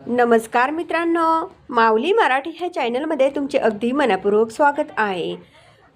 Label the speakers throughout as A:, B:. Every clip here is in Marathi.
A: नमस्कार मित्रांनो माऊली मराठी ह्या चॅनलमध्ये तुमचे अगदी मनपूर्वक स्वागत आहे.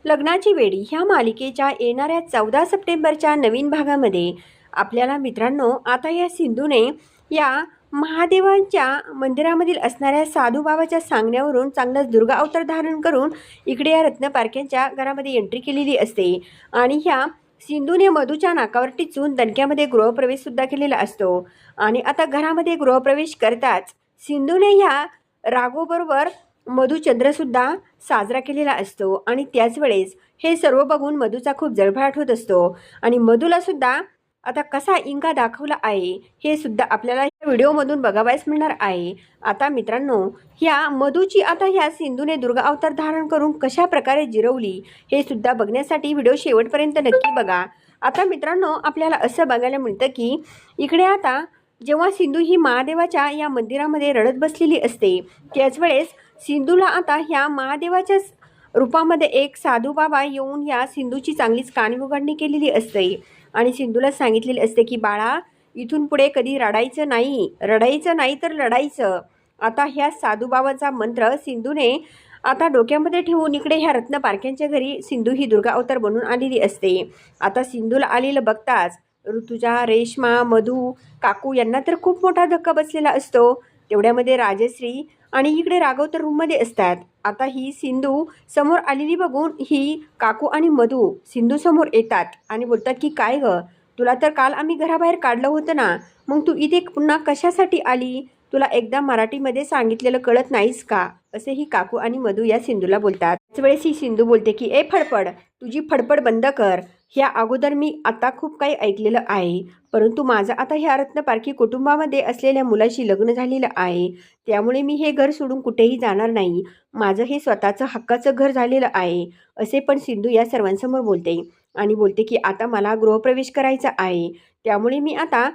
A: लग्नाची वेळी ह्या मालिकेच्या येणाऱ्या चौदा सप्टेंबरच्या नवीन भागामध्ये. आपल्याला मित्रांनो आता या सिंधूने या महादेवांच्या मंदिरामधील असणाऱ्या साधूबाबाच्या सांगण्यावरून चांगलाच दुर्गा अवतार धारण करून इकडे या रत्नपारख्यांच्या घरामध्ये एंट्री केलेली असते. आणि ह्या सिंधूने मधूच्या नाकावर टिचून दणक्यामध्ये गृहप्रवेशसुद्धा केलेला असतो. आणि आता घरामध्ये गृहप्रवेश करताच सिंधूने ह्या राघोबरोबर मधुचंद्रसुद्धा साजरा केलेला असतो. आणि त्याच वेळेस हे सर्व बघून मधूचा खूप जळफळाट होत असतो. आणि मधूलासुद्धा आता कसा इंगा दाखवला आहे हे सुद्धा आपल्याला या व्हिडिओमधून बघावयास मिळणार आहे. आता मित्रांनो ह्या मधूची आता ह्या सिंधूने दुर्गा अवतार धारण करून कशा प्रकारे जिरवली हे सुद्धा बघण्यासाठी व्हिडिओ शेवटपर्यंत नक्की बघा. आता मित्रांनो आपल्याला असं बघायला मिळतं की इकडे आता जेव्हा सिंधू ही महादेवाच्या या मंदिरामध्ये रडत बसलेली असते त्याच वेळेस सिंधूला आता ह्या महादेवाच्याच रूपामध्ये एक साधू बाबा येऊन या सिंधूची चांगलीच कानउघडणी केलेली असते. आणि सिंधूला सांगितलेले असते की बाळा इथून पुढे कधी रडायचं नाही. रडायचं नाही तर लढायचं. आता ह्या साधूबाबाचा मंत्र सिंधूने आता डोक्यामध्ये ठेवून इकडे ह्या रत्नपारख्यांच्या घरी सिंधू ही दुर्गा अवतार बनून आलेली असते. आता सिंधूला आलेलं बघताच ऋतुजा रेश्मा मधू काकू यांना तर खूप मोठा धक्का बसलेला असतो. तेवढ्यामध्ये राजश्री आणि इकडे राघव तर रूममध्ये असतात. आता ही सिंधू समोर आलेली बघून ही काकू आणि मधू सिंधू समोर येतात आणि बोलतात की काय ग? तुला तर काल आम्ही घराबाहेर काढलं होतं ना. मग तू इथे पुन्हा कशासाठी आली? तुला एकदा मराठीमध्ये सांगितलेलं कळत नाहीस का? असे ही काकू आणि मधू या सिंधूला बोलतात. त्याच वेळेस ही सिंधू बोलते की ए फडफड तुझी फडफड बंद कर. ह्या अगोदर मी आता खूप काही ऐकलेलं आहे. परंतु माझं आता ह्या रत्नपारखी कुटुंबामध्ये असलेल्या मुलाशी लग्न झालेलं आहे. त्यामुळे मी हे घर सोडून कुठेही जाणार नाही. माझं हे स्वतःचं हक्काचं घर झालेलं आहे. असे पण सिंधू या सर्वांसमोर बोलते आणि बोलते की आता मला गृहप्रवेश करायचा आहे. त्यामुळे मी आता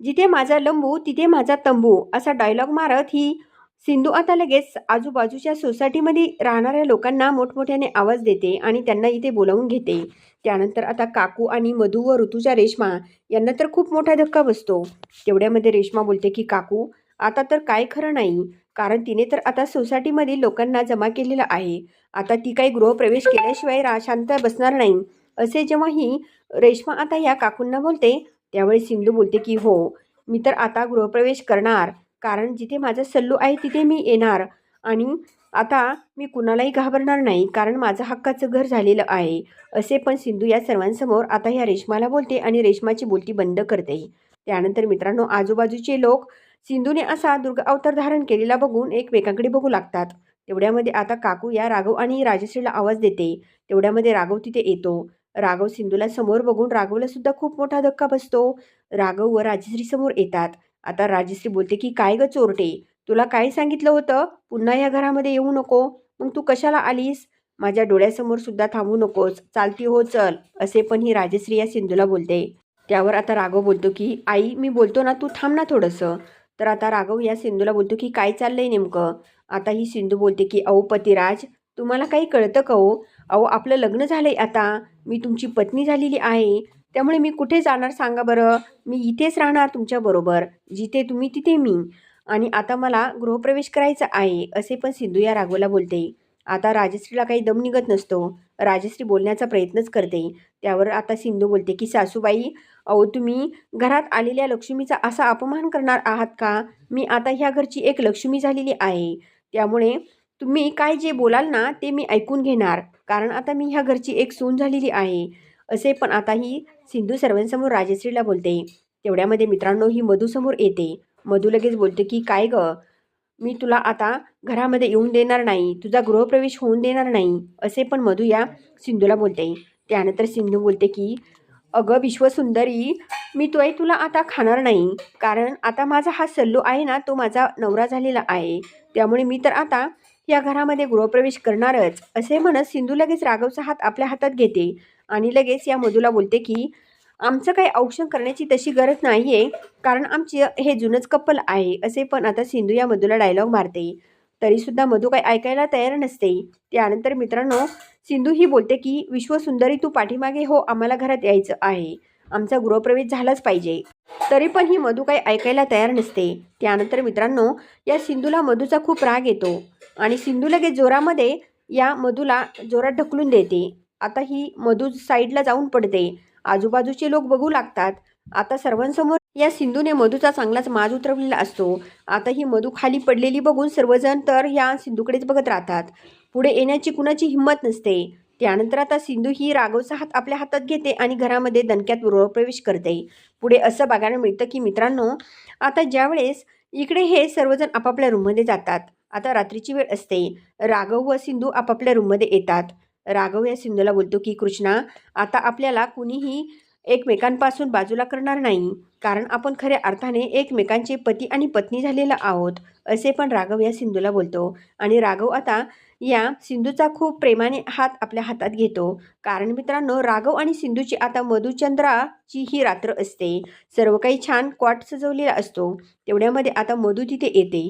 A: जिथे माझा लंबू तिथे माझा तंबू असा डायलॉग मारत ही सिंधू आता लगेच आजूबाजूच्या सोसायटीमध्ये राहणाऱ्या लोकांना मोठमोठ्याने आवाज देते आणि त्यांना इथे बोलावून घेते. त्यानंतर आता काकू आणि मधू व ऋतुजा रेश्मा यांना तर खूप मोठा धक्का बसतो. तेवढ्यामध्ये रेश्मा बोलते की काकू आता तर काय खरं नाही. कारण तिने तर आता सोसायटीमधील लोकांना जमा केलेलं आहे. आता ती काही गृहप्रवेश केल्याशिवाय रा शांत बसणार नाही. असे जेव्हा ही रेश्मा आता या काकूंना बोलते त्यावेळी सिंधू बोलते की हो मी तर आता गृहप्रवेश करणार. कारण जिथे माझा सल्लू आहे तिथे मी येणार. आणि आता मी कुणालाही घाबरणार नाही कारण माझं हक्काचं घर झालेलं आहे. असे पण सिंधू या सर्वांसमोर आता ह्या रेश्माला बोलते आणि रेश्माची बोलती बंद करते. त्यानंतर मित्रांनो आजूबाजूचे लोक सिंधूने असा दुर्गा अवतार धारण केलेला बघून एकमेकांकडे बघू लागतात. तेवढ्यामध्ये आता काकू या राघव आणि राजश्रीला आवाज देते. तेवढ्यामध्ये राघव तिथे येतो. राघव सिंधूला समोर बघून राघवला सुद्धा खूप मोठा धक्का बसतो. राघव व राजश्री समोर येतात. आता राजश्री बोलते की काय ग चोरटे? तुला काय सांगितलं होतं? पुन्हा या घरामध्ये येऊ नको. मग तू कशाला आलीस? माझ्या डोळ्यासमोर सुद्धा थांबू नकोस. चालती हो चल. असे पण ही राजश्री या सिंधूला बोलते. त्यावर आता राघव बोलतो की आई मी बोलतो ना तू थांब ना थोडंसं. तर आता राघव या सिंधूला बोलतो की काय चाललंय नेमकं? आता ही सिंधू बोलते की अहो पतिराज तुम्हाला काही कळतं का हो? अहो आपलं लग्न झालंय आता. मी तुमची पत्नी झालेली आहे. त्यामुळे मी कुठे जाणार सांगा बरं. मी इथेच राहणार तुमच्याबरोबर जिथे तुम्ही तिथे मी. आणि आता मला गृहप्रवेश करायचा आहे असे पण सिंधू या राघवला बोलते. आता राजश्रीला काही दम निघत नसतो. राजश्री बोलण्याचा प्रयत्नच करते. त्यावर आता सिंधू बोलते की सासूबाई अहो तुम्ही घरात आलेल्या लक्ष्मीचा असा अपमान करणार आहात का? मी आता ह्या घरची एक लक्ष्मी झालेली आहे. त्यामुळे तुम्ही काय जे बोलाल ना ते मी ऐकून घेणार. कारण आता मी ह्या घरची एक सून झालेली आहे. असे पण आता ही सिंधू सर्वांसमोर राजश्रीला बोलते. तेवढ्यामध्ये मित्रांनो ही मधूसमोर येते. मधू लगेच बोलते की काय ग? मी तुला आता घरामध्ये येऊन देणार नाही. तुझा गृहप्रवेश होऊन देणार नाही. असे पण मधू या सिंधूला बोलते. त्यानंतर सिंधू बोलते की अगं विश्वसुंदरी मी तो तुला आता खाणार नाही. कारण आता माझा हा सल्लू आहे ना तो माझा नवरा झालेला आहे. त्यामुळे मी तर आता या घरामध्ये गृहप्रवेश करणारच असे म्हणत सिंधू लगेच राघवचा हात आपल्या हातात घेते आणि लगेच या मधूला बोलते की आमचं काही औक्षण करण्याची तशी गरज नाही आहे कारण आमची हे जुनंच कप्पल आहे असे पण आता सिंधू या मधूला डायलॉग मारते. तरीसुद्धा मधू काही ऐकायला तयार नसते. त्यानंतर मित्रांनो सिंधू ही बोलते की विश्वसुंदरी तू पाठीमागे हो आम्हाला घरात यायचं आहे. आमचा गृहप्रवेश झालाच पाहिजे. तरी पण ही मधू काही ऐकायला तयार नसते. त्यानंतर मित्रांनो या सिंधूला मधूचा खूप राग येतो आणि सिंधू लगेच जोरामध्ये या मधूला जोरात ढकलून देते. आता ही मधू साईडला जाऊन पडते. आजूबाजूचे लोक बघू लागतात. आता सर्वांसमोर या सिंधूने मधूचा चांगलाच माज उतरवलेला असतो. आता ही मधू खाली पडलेली बघून सर्वजण तर या सिंधूकडेच बघत राहतात. पुढे येण्याची कुणाची हिंमत नसते. त्यानंतर आता सिंधू ही राघवचा हात आपल्या हातात घेते आणि घरामध्ये दणक्यात गृहप्रवेश करते. पुढे असं बघायला मिळतं की मित्रांनो आता ज्यावेळेस इकडे हे सर्वजण आपापल्या रूममध्ये जातात आता रात्रीची वेळ असते. राघव व सिंधू आपापल्या रूममध्ये येतात. राघव या सिंधूला बोलतो की कृष्णा आता आपल्याला कुणीही एकमेकांपासून बाजूला करणार नाही. कारण आपण खऱ्या अर्थाने एकमेकांचे पती आणि पत्नी झालेला आहोत असे पण राघव या सिंधूला बोलतो. आणि राघव आता या सिंधूचा खूप प्रेमाने हात आपल्या हातात घेतो. कारण मित्रांनो राघव आणि सिंधूची आता मधुचंद्राची ही रात्र असते. सर्व काही छान क्वाट सजवलेला असतो. तेवढ्यामध्ये आता मधू तिथे येते.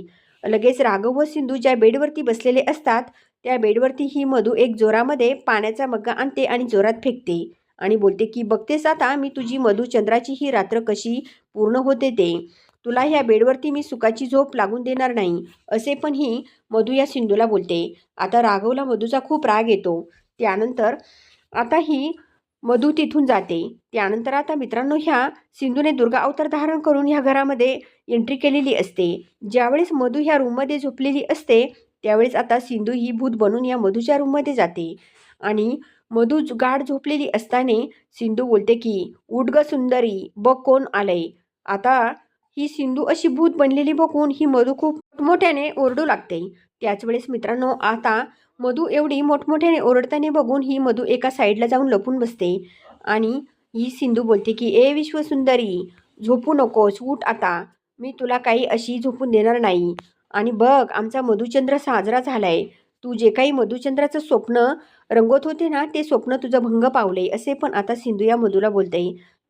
A: लगेच राघव व सिंधू ज्या बेडवरती बसलेले असतात त्या बेडवरती ही मधू एक जोरामध्ये पाण्याचा मग्गा आणते आणि जोरात फेकते आणि बोलते की बघतेस आता मी तुझी मधुचंद्राची ही रात्र कशी पूर्ण होते ते. तुला ह्या बेडवरती मी सुखाची झोप लागून देणार नाही असे पण ही मधू या सिंधूला बोलते. आता राघवला मधूचा खूप राग येतो. त्यानंतर आता ही मधू तिथून जाते. त्यानंतर आता मित्रांनो ह्या सिंधूने दुर्गा अवतार धारण करून ह्या घरामध्ये एंट्री केलेली असते. ज्यावेळेस मधू ह्या रूममध्ये झोपलेली असते त्यावेळेस आता सिंधू ही भूत बनून या मधूच्या रूममध्ये जाते. आणि मधू गाढ झोपलेली असताना सिंधू बोलते की उठ ग सुंदरी बघ कोण आलंय. आता ही सिंधू अशी भूत बनलेली बघून ही मधू खूप मोठ्याने ओरडू लागते. त्याच वेळेस मित्रांनो आता मधू एवढी मोठमोठ्याने ओरडताना बघून ही मधू एका साईडला जाऊन लपून बसते. आणि ही सिंधू बोलते की ए विश्वसुंदरी झोपू नकोस उठ आता. मी तुला काही अशी झोपून देणार नाही. आणि बघ आमचा मधुचंद्र साजरा झालाय. तू जे काही मधुचंद्राचं स्वप्न रंगवत होते ना ते स्वप्न तुझं भंग पावले असे पण आता सिंधू या मधूला बोलते.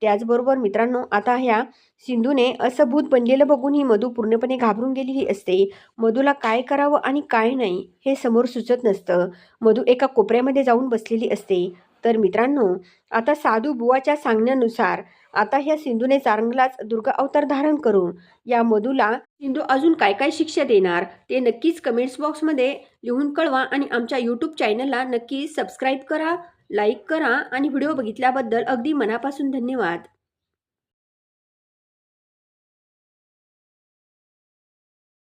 A: त्याचबरोबर मित्रांनो आता ह्या सिंधूने असं भूत बनलेलं बघून ही मधू पूर्णपणे घाबरून गेलेली असते. मधूला काय करावं आणि काय नाही हे समोर सुचत नसतं. मधू एका कोपऱ्यामध्ये जाऊन बसलेली असते. तर मित्रांनो आता साधू बुवाच्या सांगण्यानुसार आता ह्या सिंधूने चांगलाच दुर्गा अवतार धारण करून या मधूला सिंधू अजून काय काय शिक्षा देणार ते नक्कीच कमेंट्स बॉक्समध्ये लिहून कळवा आणि आमच्या यूट्यूब चॅनलला नक्की सबस्क्राईब करा. लाईक करा आणि व्हिडिओ बघितल्याबद्दल अगदी मनापासून धन्यवाद.